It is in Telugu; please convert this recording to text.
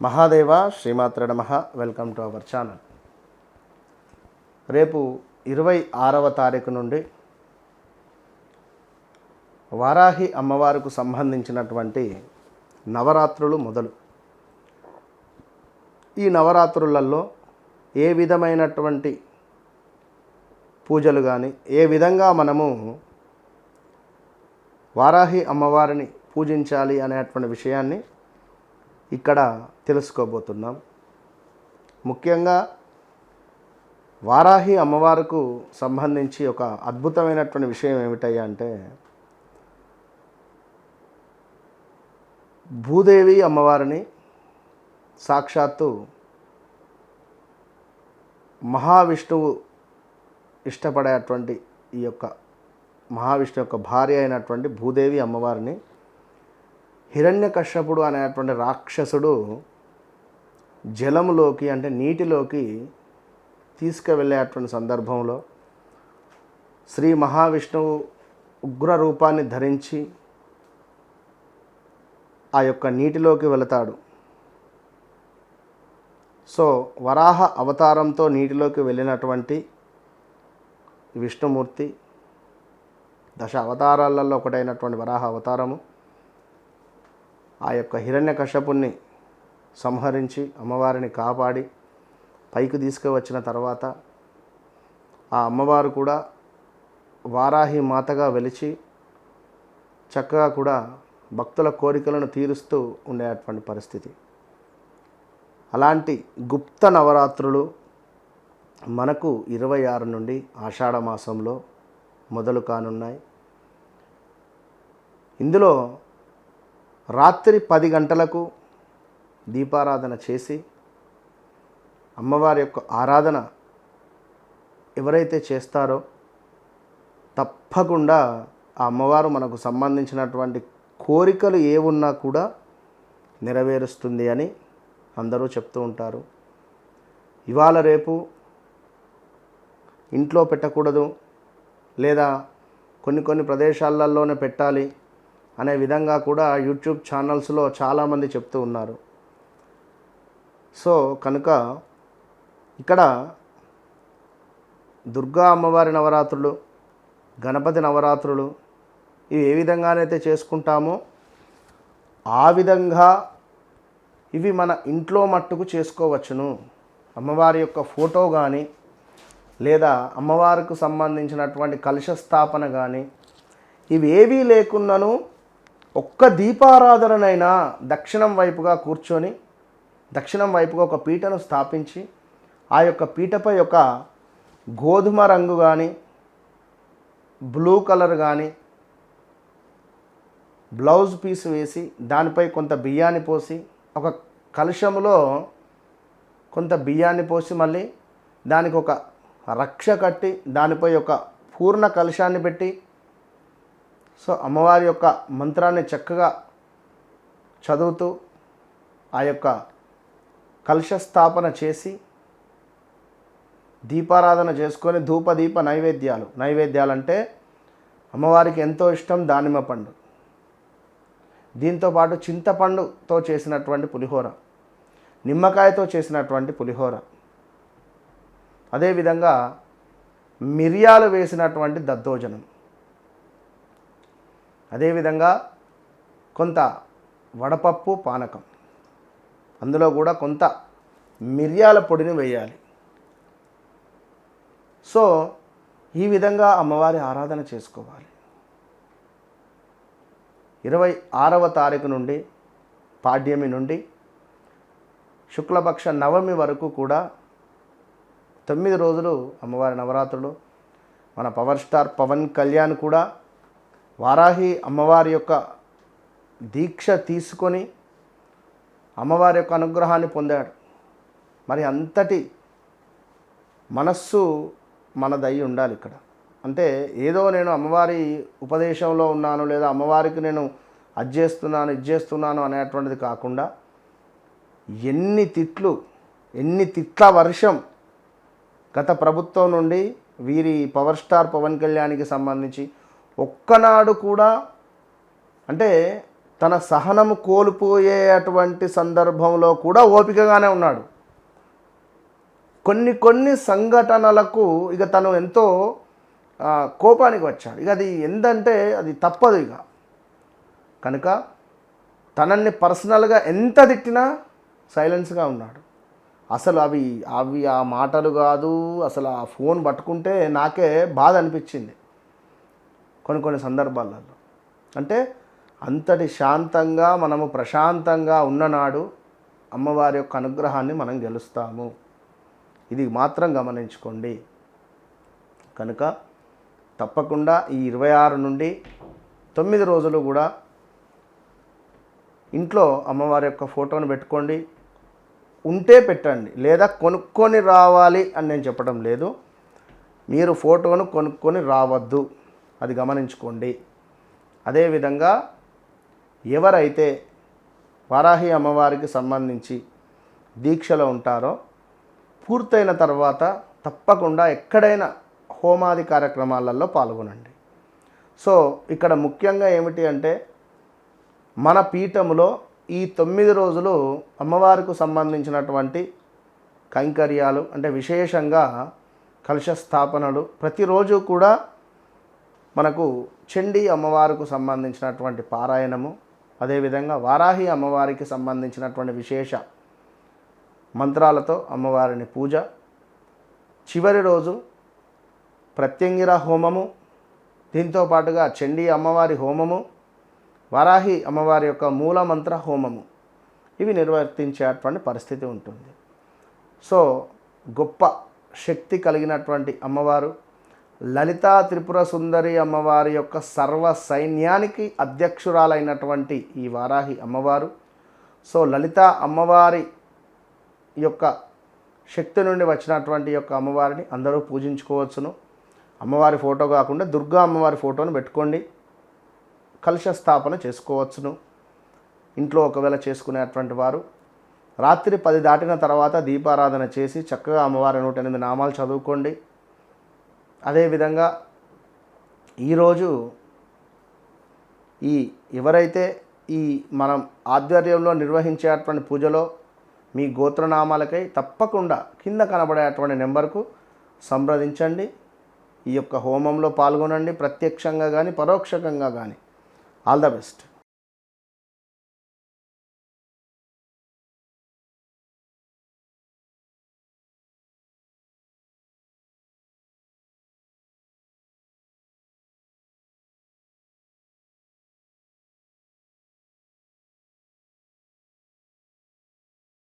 మహాదేవ శ్రీమాత్ర నమ. వెల్కమ్ టు అవర్ ఛానల్ రేపు ఇరవై ఆరవ తారీఖు నుండి వారాహి అమ్మవారికి సంబంధించినటువంటి నవరాత్రులు మొదలు. ఈ నవరాత్రులలో ఏ విధమైనటువంటి పూజలు కానీ ఏ విధంగా మనము వారాహి అమ్మవారిని పూజించాలి అనేటువంటి విషయాన్ని ఇక్కడ తెలుసుకోబోతున్నాం. ముఖ్యంగా వారాహి అమ్మవారుకు సంబంధించి ఒక అద్భుతమైనటువంటి విషయం ఏమిటయ్యా అంటే భూదేవి అమ్మవారిని సాక్షాత్తు మహావిష్ణువు ఇష్టపడేటువంటి ఈ యొక్క మహావిష్ణు యొక్క భార్య అయినటువంటి భూదేవి అమ్మవారిని హిరణ్యకశ్యపుడు అనేటువంటి రాక్షసుడు జలములోకి అంటే నీటిలోకి తీసుకువెళ్ళేటువంటి సందర్భంలో శ్రీ మహావిష్ణువు ఉగ్ర రూపాన్ని ధరించి ఆ యొక్క నీటిలోకి వెళతాడు. సో వరాహ అవతారంతో నీటిలోకి వెళ్ళినటువంటి విష్ణుమూర్తి దశ అవతారాలలో ఒకటైనటువంటి వరాహ అవతారము. ఆ యొక్క హిరణ్యకశ్యపుణ్ణి సంహరించి అమ్మవారిని కాపాడి పైకి తీసుకువచ్చిన తర్వాత ఆ అమ్మవారు కూడా వారాహి మాతగా వెలిచి చక్కగా కూడా భక్తుల కోరికలను తీరుస్తూ ఉండేటువంటి పరిస్థితి. అలాంటి గుప్త నవరాత్రులు మనకు ఇరవై ఆరు నుండి ఆషాఢ మాసంలో మొదలు కానున్నాయి. ఇందులో రాత్రి పది గంటలకు దీపారాధన చేసి అమ్మవారి యొక్క ఆరాధన ఎవరైతే చేస్తారో తప్పకుండా ఆ అమ్మవారు మనకు సంబంధించినటువంటి కోరికలు ఏ ఉన్నా కూడా నెరవేరుస్తుంది అని అందరూ చెప్తూ ఉంటారు. ఇవాళ రేపు ఇంట్లో పెట్టకూడదు లేదా కొన్ని కొన్ని ప్రదేశాలలోనే పెట్టాలి. అనే విధంగా కూడా యూట్యూబ్ ఛానల్స్లో చాలామంది చెప్తూ ఉన్నారు. సో కనుక ఇక్కడ దుర్గా అమ్మవారి నవరాత్రులు గణపతి నవరాత్రులు ఇవి ఏ విధంగానైతే చేసుకుంటామో ఆ విధంగా ఇవి మన ఇంట్లో మట్టుకు చేసుకోవచ్చును. అమ్మవారి యొక్క ఫోటో కానీ లేదా అమ్మవారికి సంబంధించినటువంటి కలుష స్థాపన కానీ ఇవేవీ లేకున్నాను ఒక్క దీపారాధననైనా దక్షిణం వైపుగా కూర్చొని దక్షిణం వైపుగా ఒక పీటను స్థాపించి ఆ యొక్క పీటపై ఒక గోధుమ రంగు కానీ బ్లూ కలర్ కానీ బ్లౌజ్ పీస్ వేసి దానిపై కొంత బియ్యాన్ని పోసి ఒక కలుషములో కొంత బియ్యాన్ని పోసి మళ్ళీ దానికి ఒక రక్ష కట్టి దానిపై ఒక పూర్ణ కలుషాన్ని పెట్టి సో అమ్మవారి యొక్క మంత్రాన్ని చక్కగా చదువుతూ ఆ యొక్క కలుష స్థాపన చేసి దీపారాధన చేసుకొని ధూప దీప నైవేద్యాలు. నైవేద్యాలు అంటే అమ్మవారికి ఎంతో ఇష్టం దానిమ్మ పండు. దీంతోపాటు చింతపండుతో చేసినటువంటి పులిహోర నిమ్మకాయతో చేసినటువంటి పులిహోర. అదేవిధంగా మిరియాలు వేసినటువంటి దద్దోజనం. అదేవిధంగా కొంత వడపప్పు పానకం. అందులో కూడా కొంత మిరియాల పొడిని వేయాలి. సో ఈ విధంగా అమ్మవారి ఆరాధన చేసుకోవాలి. ఇరవై ఆరవ తారీఖు నుండి పాడ్యమి నుండి శుక్లపక్ష నవమి వరకు కూడా తొమ్మిది రోజులు అమ్మవారి నవరాత్రులు మన పవర్ స్టార్ పవన్ కళ్యాణ్ కూడా వారాహి అమ్మవారి యొక్క దీక్ష తీసుకొని అమ్మవారి యొక్క అనుగ్రహాన్ని పొందాడు. మరి అంతటి మనస్సు మనదై ఉండాలి ఇక్కడ. అంటే ఏదో నేను అమ్మవారి ఉపదేశంలో ఉన్నాను లేదా అమ్మవారికి నేను అది చేస్తున్నాను ఇది చేస్తున్నాను అనేటువంటిది కాకుండా ఎన్ని తిట్లు ఎన్ని తిట్ల వర్షం గత ప్రభుత్వం నుండి వీరి పవర్ స్టార్ పవన్ కళ్యాణ్కి సంబంధించి ఒక్కనాడు కూడా అంటే తన సహనము కోల్పోయేటువంటి సందర్భంలో కూడా ఓపికగానే ఉన్నాడు. కొన్ని కొన్ని సంఘటనలకు ఇక తను ఎంతో కోపానికి వచ్చాడు. ఇక అది ఎందంటే అది తప్పదు ఇక. కనుక తనని పర్సనల్గా ఎంత తిట్టినా సైలెన్స్గా ఉన్నాడు. అసలు అవి అవి ఆ మాటలు కాదు అసలు ఆ ఫోన్ పట్టుకుంటే నాకే బాధ అనిపించింది. కొన్ని కొన్ని సందర్భాలలో. అంటే అంతటి శాంతంగా మనము ప్రశాంతంగా ఉన్ననాడు అమ్మవారి యొక్క అనుగ్రహాన్ని మనం గెలుస్తాము. ఇది మాత్రం గమనించుకోండి. కనుక తప్పకుండా ఈ ఇరవై ఆరు నుండి తొమ్మిది రోజులు కూడా ఇంట్లో అమ్మవారి యొక్క ఫోటోను పెట్టుకోండి. ఉంటే పెట్టండి. లేదా కొనుక్కొని రావాలి అని నేను చెప్పడం లేదు. మీరు ఫోటోను కొనుక్కొని రావద్దు. అది గమనించుకోండి. అదేవిధంగా ఎవరైతే వారాహి అమ్మవారికి సంబంధించి దీక్షలో ఉంటారో పూర్తయిన తర్వాత తప్పకుండా ఎక్కడైనా హోమాది కార్యక్రమాలలో పాల్గొనండి. సో ఇక్కడ ముఖ్యంగా ఏమిటి అంటే మన పీఠములో ఈ తొమ్మిది రోజులు అమ్మవారికి సంబంధించినటువంటి కైంకర్యాలు అంటే విశేషంగా కలశ స్థాపనలు ప్రతిరోజు కూడా మనకు చండీ అమ్మవారికి సంబంధించినటువంటి పారాయణము అదేవిధంగా వారాహి అమ్మవారికి సంబంధించినటువంటి విశేష మంత్రాలతో అమ్మవారిని పూజ చివరి రోజు ప్రత్యంగిర హోమము దీంతో పాటుగా చండీ అమ్మవారి హోమము వారాహి అమ్మవారి యొక్క మూలమంత్ర హోమము. ఇవి నిర్వర్తించేటువంటి పరిస్థితి ఉంటుంది. సో గొప్ప శక్తి కలిగినటువంటి అమ్మవారు లలితా త్రిపుర సుందరి అమ్మవారి యొక్క సర్వ సైన్యానికి అధ్యక్షురాలైనటువంటి ఈ వారాహి అమ్మవారు. సో లలిత అమ్మవారి యొక్క శక్తి నుండి వచ్చినటువంటి యొక్క అమ్మవారిని అందరూ పూజించుకోవచ్చును. అమ్మవారి ఫోటో కాకుండా దుర్గా అమ్మవారి ఫోటోను పెట్టుకోండి. కలుష స్థాపన చేసుకోవచ్చును. ఇంట్లో ఒకవేళ చేసుకునేటువంటి వారు రాత్రి పది దాటిన తర్వాత దీపారాధన చేసి చక్కగా అమ్మవారి నూట ఎనిమిది నామాలు చదువుకోండి. అదేవిధంగా ఈరోజు ఈ ఎవరైతే ఈ మనం ఆధ్వర్యంలో నిర్వహించేటువంటి పూజలో మీ గోత్రనామాలకై తప్పకుండా కింద కనబడేటువంటి నెంబర్కు సంప్రదించండి. ఈ యొక్క హోమంలో పాల్గొనండి. ప్రత్యక్షంగా కానీ పరోక్షంగా కానీ ఆల్ ద బెస్ట్.